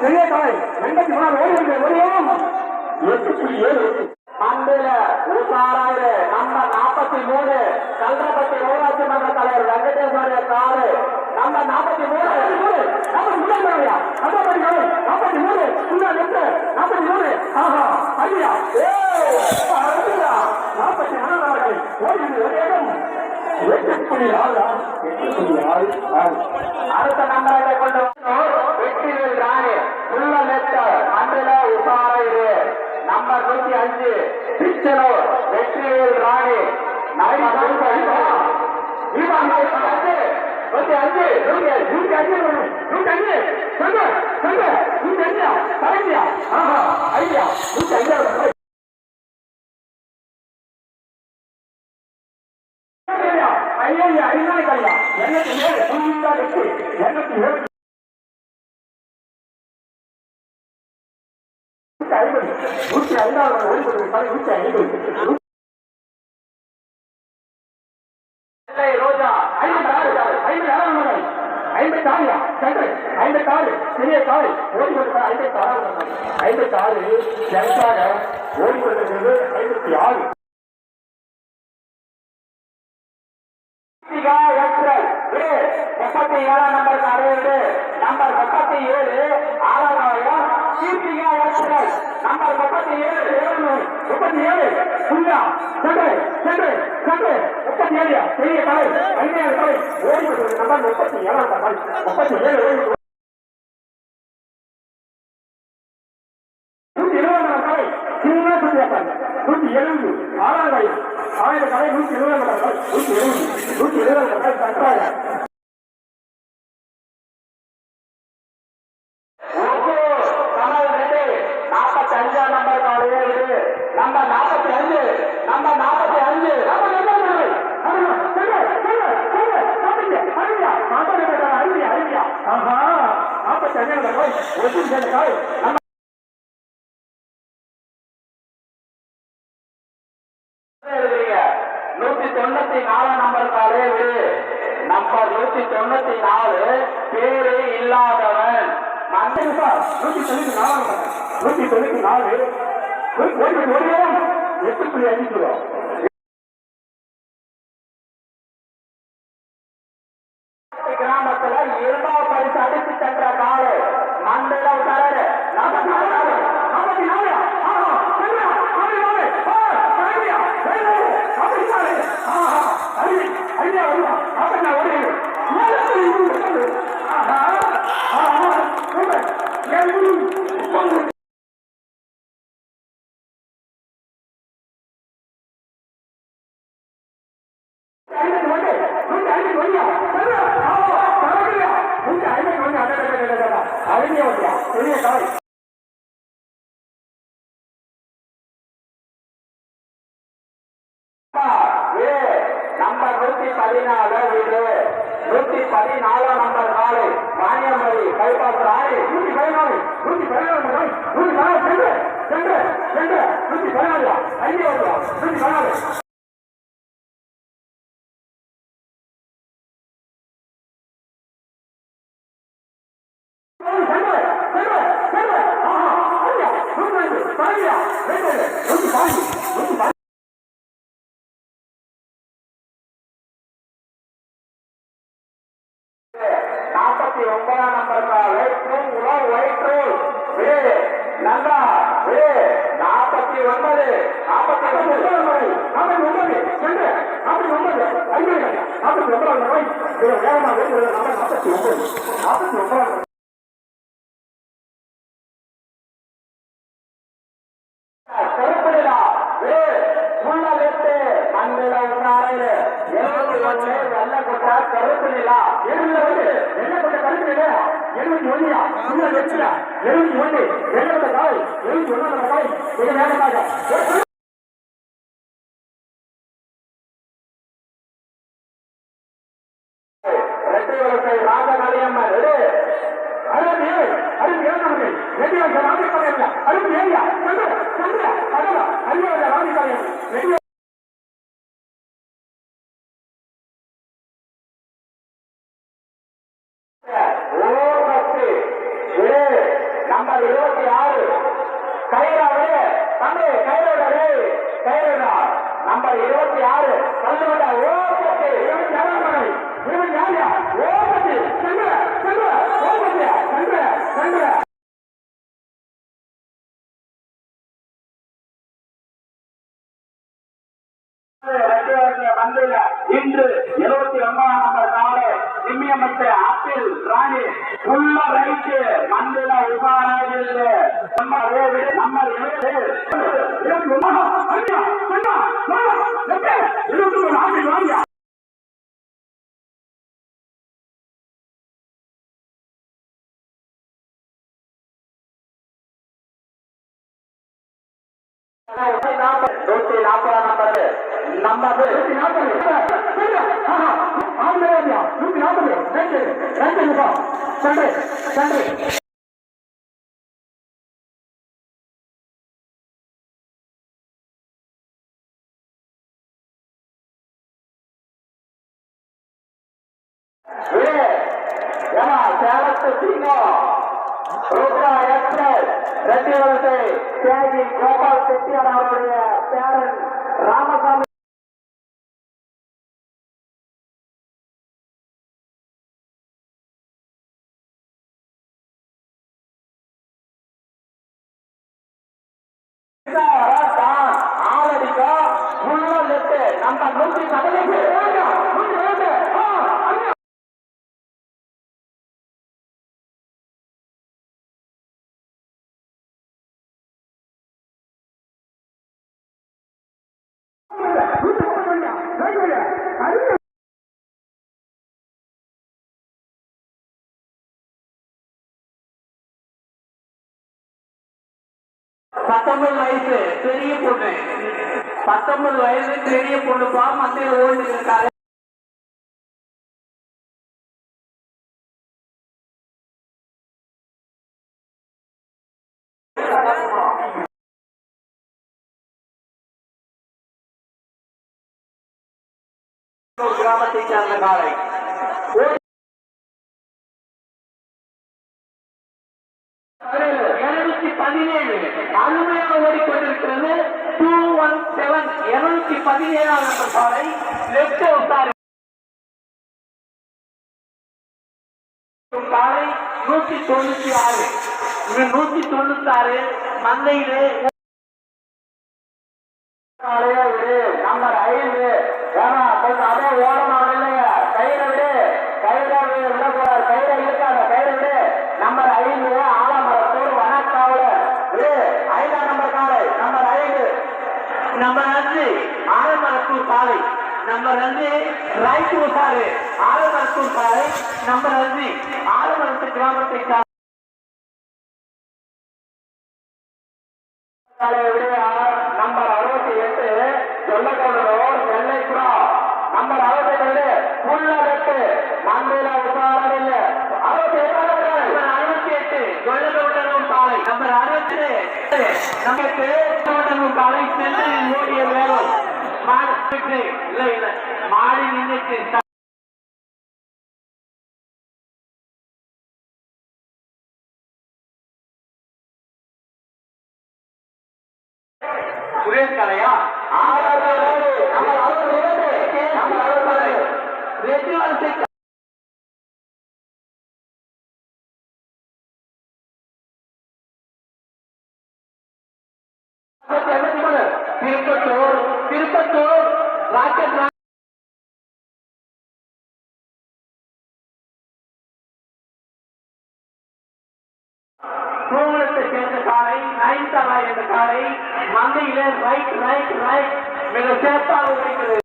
பெரிய காலை எண்பத்தி மூணாவது ஓடி வந்து ஓடியோம் எட்டு புள்ளி ஏழு. மண்ணில உசாராயிரு நம்ம நாற்பத்தி மூணு கல்றப்பட்டி ஊராட்சி மன்ற தலைவர் வெங்கடேஸ்வர காரு நம்ம நாற்பத்தி மூணு நாற்பத்தி மூணு நாற்பத்தி மூணு நாற்பத்தி மூணு முன்னாடி எட்டு நாற்பத்தி மூணு. ஆஹா ஐயா நாற்பத்தி மூணாவது ஓடி வந்து ஓடியோம் அடுத்த நம்பரை கொண்டு வெற்றிவேல் ராணி உள்ள நெட்ட மண்ணில நம்பர் நூத்தி அஞ்சு பிச்சனூர் வெற்றிவேல் ராணி. நூத்தி அஞ்சு நூத்தி அஞ்சு நூத்தி அஞ்சு நூத்தி சொல்லு சொல்லு அஞ்சா? ஆஹா ஐயா நூத்தி அஞ்சா? ஐந்தாவது ஒன்பது சாரி நூத்தி ஐம்பது ஆறு ரோஜா ஐம்பத்தாறு ஐம்பத்தாறு மகள் ஐம்பத்தாறு சண்டை ஐம்பத்தாறு பெரிய காலை ஓடிக்கொண்டு ஐம்பத்தாறு ஐம்பத்தாறு ஓடி கொடுத்தது ஐம்பத்தி ஆறு முப்பத்தி ஏழாம் நம்பர் அறுபது நம்பர் முப்பத்தி ஏழு ஆறாயிரம் கீர்த்திகா எக்ஸ்பிரஸ் நம்பர் முப்பத்தி ஏழு முப்பத்தி ஏழு புல்லா சண்டை சண்டை சண்டை முப்பத்தி ஏழு பெரிய காலை ஐநூறு காலை முப்பத்தி ஏழாம் நம்பர் முப்பத்தி ஏழு அஞ்சாம் நம்பர் காலையில் நம்பர் நாற்பத்தி அஞ்சு நம்பர் நாற்பத்தி அஞ்சு நாற்பத்தி அஞ்சு பைபாஸ் ராணி நூற்றி பதினாலு நூற்றி பதினாலு முதல் பதினாலு சென்று சென்று சென்று பதினாலு ஐந்து பதினாலு. ஒன்பதாம் நம்பர் வயிற்று உலர் வயிற்று வீடு நல்லா வீடு நாற்பத்தி ஒன்பது. நாற்பத்தி ஒன்பது. நாற்பத்தி ஒன்பது. சென்று நாற்பத்தி ஒன்பது. ஐந்து நாற்பத்தி ஒன்பதாம் ரூபாய் இதை நாற்பத்தி ஒன்பது. நாற்பத்தி ஒன்பதாம் ஐயா ராஜி கலையா ரெண்டு ஓ பத்து வீடு நம்பர் இருபத்தி ஆறு கைராவே தம்பி கைரோடே கைரோடா நம்பர் இருபத்தி ஆறு கல்லுவிட ஓபத்து இவன் யாரா இவன் யாரியா ஓபத்து சென்ற சென்ற ஓபத்து சென்ற சென்ற மந்தையில இன்று இருபத்தி ஒன்பதாம் நம்பர் காலை நிம்மியமட்ட ஆப்பிள் ராணி உள்ள ரைட்டு மந்தையில நம்ம நம்பர் நம்பர் ஏழு இருபத்தி நூத்தி நாற்பதாம் நம்பர் ரெண்டு நிமிஷம் சென்று சென்று ஏமா சேலத்து சிங்கம் ருத்ரா எக்ஸ்பிரஸ் ரெட்டி வலசை தியாகி கோபால் செட்டியார் அவருடைய பேரன் ராமசாமி பத்தொன்பது வயசு பெரிய பொண்ணு. பத்தொன்பது வயசு பெரிய பொண்ணுப்பா மந்தையில ஓடி இருக்காரு கிராமத்தை சேர்ந்த காலை பதினேழு. அருமையாக ஓடிக்கொண்டிருக்கிறது. டூ ஒன் செவன் இருநூத்தி பதினேழாம் நம்பர் சாலை லெப்ட் உத்தாரு காலை நூத்தி தொண்ணூத்தி ஆறு. நூத்தி தொண்ணூத்தி ஆறு. மந்தையிலே நம்பர் ஐந்து ஏன்னா கொஞ்சம் அதே ஓரமா இல்லைங்க கையில விடு கையில விடு விடக்கூடாது கையில இருக்காத கையில விடு நம்பர் ஐந்து ஆலமரத்தூர் வனக்காவல விடு ஐந்தாம் நம்பர் காலை நம்பர் ஐந்து நம்பர் அஞ்சு ஆலமரத்தூர் காலை நம்பர் அஞ்சு ரைட் உசாரு ஆலமரத்தூர் காலை நம்பர் அஞ்சு ஆலமரத்து கிராமத்தை நம்பர் அறுபத்தி எட்டு சொல்லக்கோடலூர் நெல்லைப்புறம் நம்பர் அறுபத்தி ரெண்டு புள்ள வெட்டு மந்தையில உசாரில் அறுபத்தி எட்டாவது நம்பர் அறுபத்தி எட்டு கொள்ளகவுண்டனூர் காலை நம்பர் அறுபத்தி எட்டு நமக்கு கொள்ளகவுண்டனூர் ஓடிய வேகம் மாடு இல்ல இல்ல. மாடி நின்றுச்சு சுரேஷ் கலையா ஆறாவது நம்பர் அறுபத்தி இரண்டு நம்பர் அறுபத்தி ரெண்டு வருஷம் திருப்பத்தூர் திருப்பத்தூர் ராக்கெட் கோகுலத்தை சேர்ந்த காலை நயன்தாரா என்ற காலை மந்தையில ரைட் ரைட் ரைட் மிக சிறப்பாக இருக்கிறது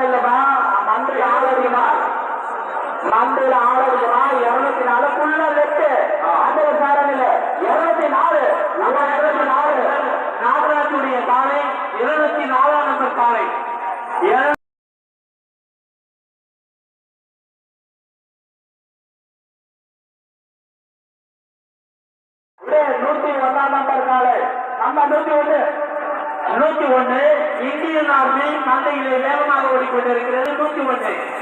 இல்லமா மந்திரி ஆளுமா மந்திரி ஆளுமா இருநூத்தி நாலு புள்ள வெட்டு அந்த விசாரணை இல்ல இருநூத்தி நாலு நம்ம இருநூத்தி நாலு நாகராஜுடைய காலை இருபத்தி ஒரு காலை நூத்தி ஒன்னாம் நம்பர் காலை. நம்ம நூத்தி ஒண்ணு. நூத்தி ஒண்ணு. இந்தியன் ஆர்மி மந்தையிலே வேகமாக ஓடிக்கொண்டிருக்கிறது. நூத்தி ஒன்று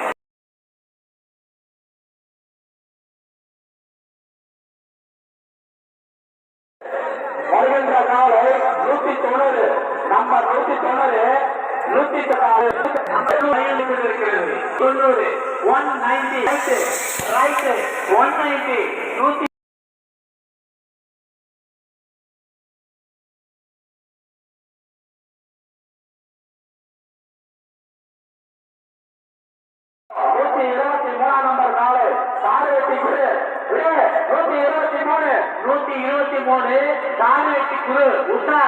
ஒன் நைன்டி நூத்தி நூத்தி இருபத்தி மூணாம் நம்பர் நாலு பார்வதி குரு நூத்தி இருபத்தி மூணு நூத்தி இருபத்தி மூணு பார்வதி குரு உத்தரா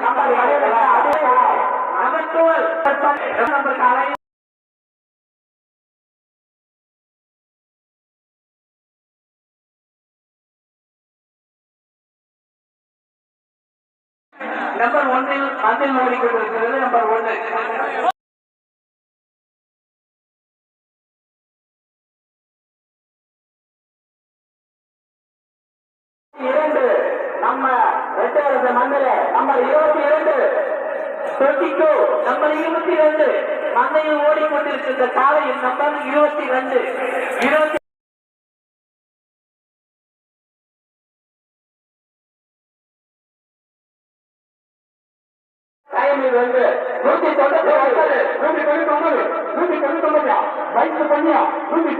நமக்கு நம்பர் ஒன்றில் மந்தில் ஓடிக்கொண்டிருக்கிறது நம்பர் ஒன்று இடத்துல நம்பர் இருபத்தி இரண்டு. டுவெண்ட்டி டூ நம்பர் இருபத்தி இரண்டு. மந்தையில் ஓடிக்கொண்டிருக்கின்ற சாலையின் நம்பர் இருபத்தி இரண்டு. இருபத்தி நூத்தி தொண்ணூத்தி ஒன்பது நூத்தி தொண்ணூத்தி ஒன்பது நூத்தி தொண்ணூத்தி ஒன்பது ரைட்டு பண்ணியா? நூத்தி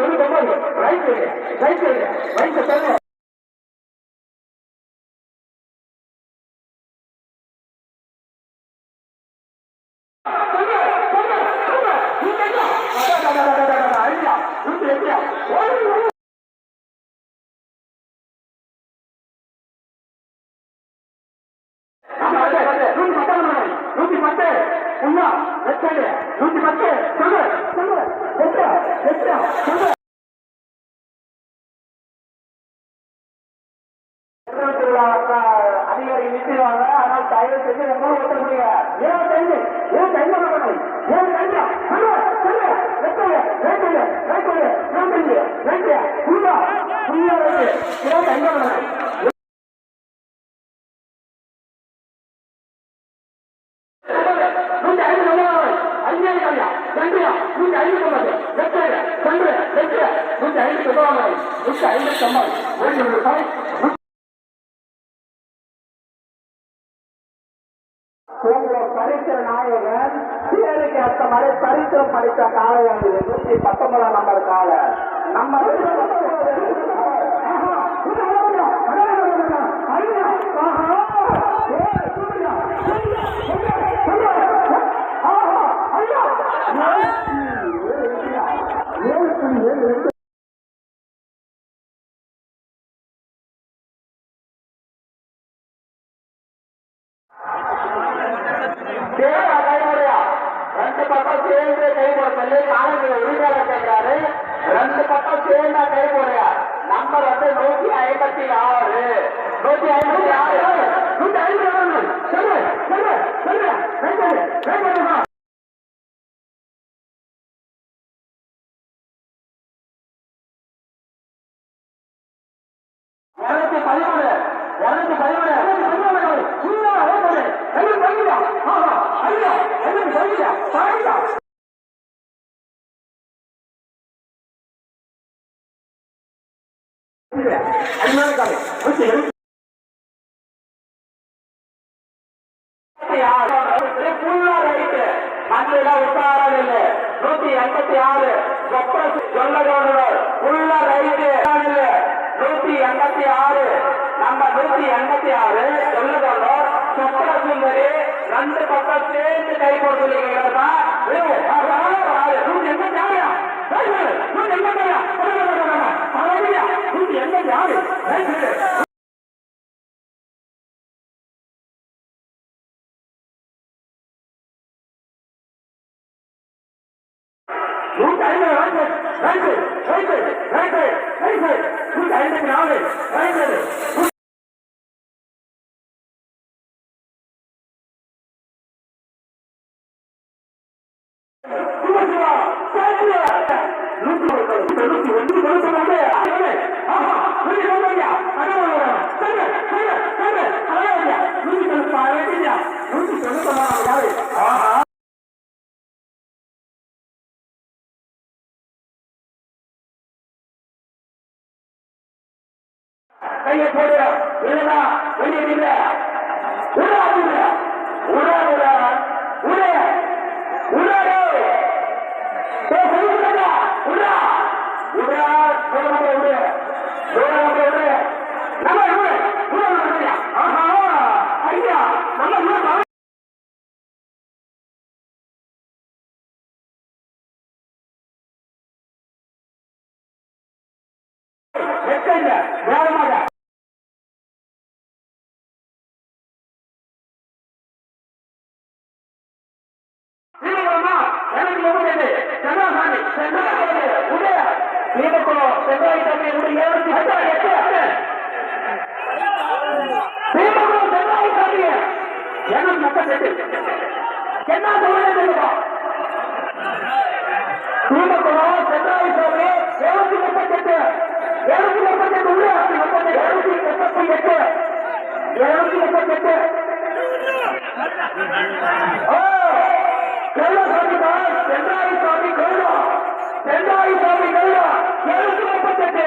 que சீக்கிரம் படித்த காலை வந்து நூற்றி பத்தொன்பதாம் நம்பர் காலை. நம்ம பதினோரு இரநூத்தி பதினோரு இரநூத்தி பதினோரு ஐயா ஐயா ஐயா ஐயா யாரு கையை போடுற. இல்லைன்னா வெளியே நில்ல. உடாதுல உட. உடாது உடா உடா. உடா உடா. ಮುಗಿದಿದೆ ಸಮಾಧಾನಿ ಸಮಾಧಾನ ಉದಯ ನೇಮಕರು ಸಮಾಹಿತಲ್ಲಿ ಇವರು ಎರಡು ಹತ್ತು ಎಷ್ಟು ಅಷ್ಟೇ ನೇಮಕರು ಸಮಾಹಿತಾಗಿಯೇ ಏನೋ ಮಕ್ಕಳಿದೆ ಚೆನ್ನಾಗಿ ಒಳ್ಳೆಯದಿಲ್ಲ ನೇಮಕರು ಸಮಾಹಿತಾಗಿ ಎರಡು ಎಪ್ಪತ್ತೆಂಟು ಎರಡು ಎಪ್ಪತ್ತೆಂಟು ಉದಯ ಎರಡು ಎಪ್ಪತ್ತೆಂಟು ಎರಡು ಎಪ್ಪತ್ತೆಂಟು கௌரசாமி தாஸ் சென்றாயி சுவாமி கௌரா சென்றாயி சுவாமி கௌரா எழுநூத்தி முப்பத்தி எட்டு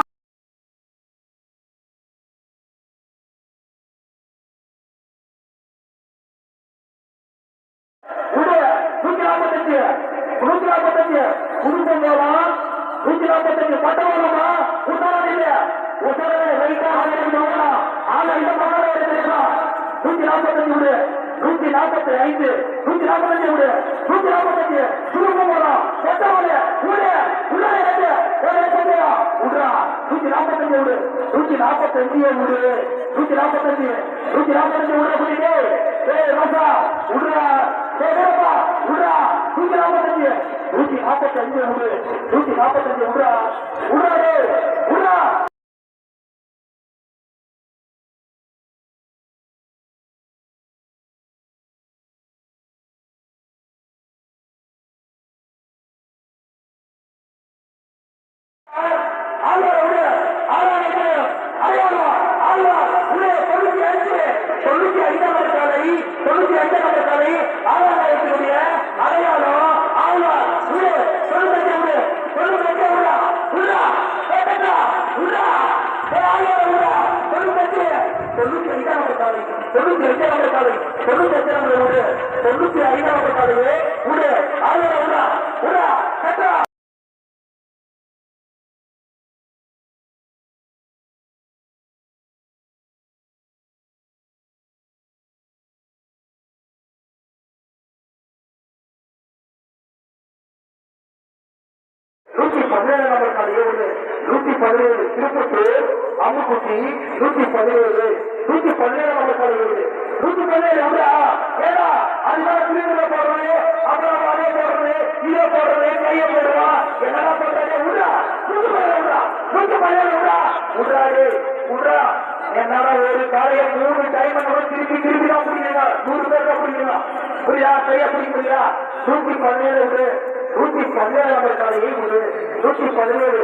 நூற்றி நாற்பத்தி அஞ்சு நூறு நூற்றி நாற்பத்தஞ்சு உடா உடாது உடா காலை தொண்ணூத்தி எட்டாவது காலை தொண்ணூத்தி எட்டாவது தொண்ணூத்தி ஐந்தாவது காலையே உடு. நூத்தி உடா. உடா. கட்டா. நூத்தி பதினேழாவது காலையே ஒன்று நூத்தி பதினேழு திருப்பத்தூர். அம்முக்குட்டி நூத்தி பதினேழு நூத்தி பதினேழு நம்பர் காலையே நூத்தி பதினேழு அப்படியா ஏடா அதுதான் திருவிழா போடுறது அப்புறம் அதே போடுறது இதே போடுறது கையை போடுறா என்னடா பண்றாங்க? விடா நூத்தி பதினேழு விடா நூத்தி பதினேழு விடா விடுறாரு விடுறா என்னால ஒரு காலையை மூணு டைம் திருப்பி திருப்பி தான் பிடிக்கிறீங்க நூறு பேர் தான் பிடிக்கிறீங்க புரியா கையா பிடிக்க முடியா நூத்தி பதினேழு நூத்தி பதினேழு நம்பர் காலையை நூத்தி பதினேழு.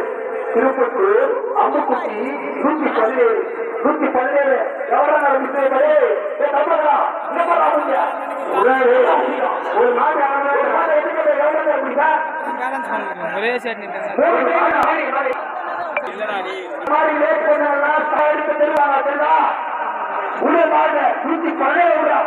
திருப்பத்தூர் அம்புக்குட்டி நூத்தி பதினேழு நூத்தி பதினேழு. கவர்னர் விஜயபலே தமிழகா ஒரு நாடு ஒரு நாடு எடுக்கிற கவர்னர் அப்படின்னா ஒரே சேட் லேட் பண்ணா தருவாங்க உள்ள நாடு நூத்தி பதினேழு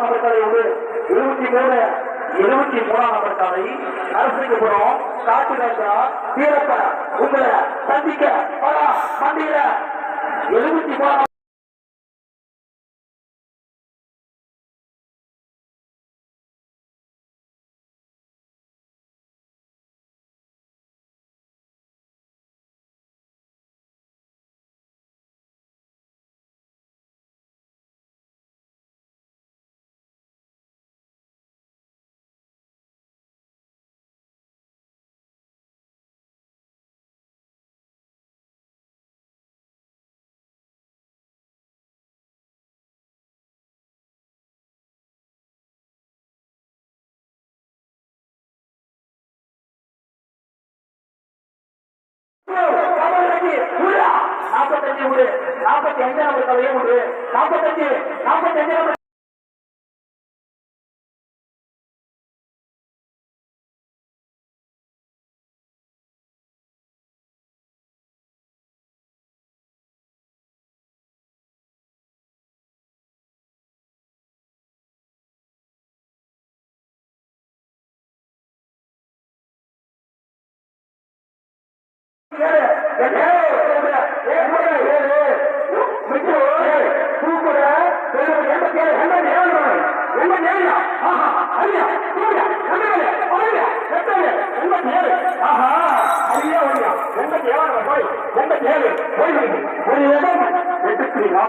நம்பர் காலையோடு இருபத்தி மூணு இருபத்தி மூணாம் நம்பர் அரசுக்கு போறோம். காட்டு ராஜா வீரப்ப உங்களை சந்திக்க வரா மண்டியில எழுபத்தி மூணாம் நாற்பத்தஞ்சு நாற்பத்தி அஞ்சு நம்பர் கதையே விடு நாற்பத்தஞ்சு. போய் நம்பர் போய்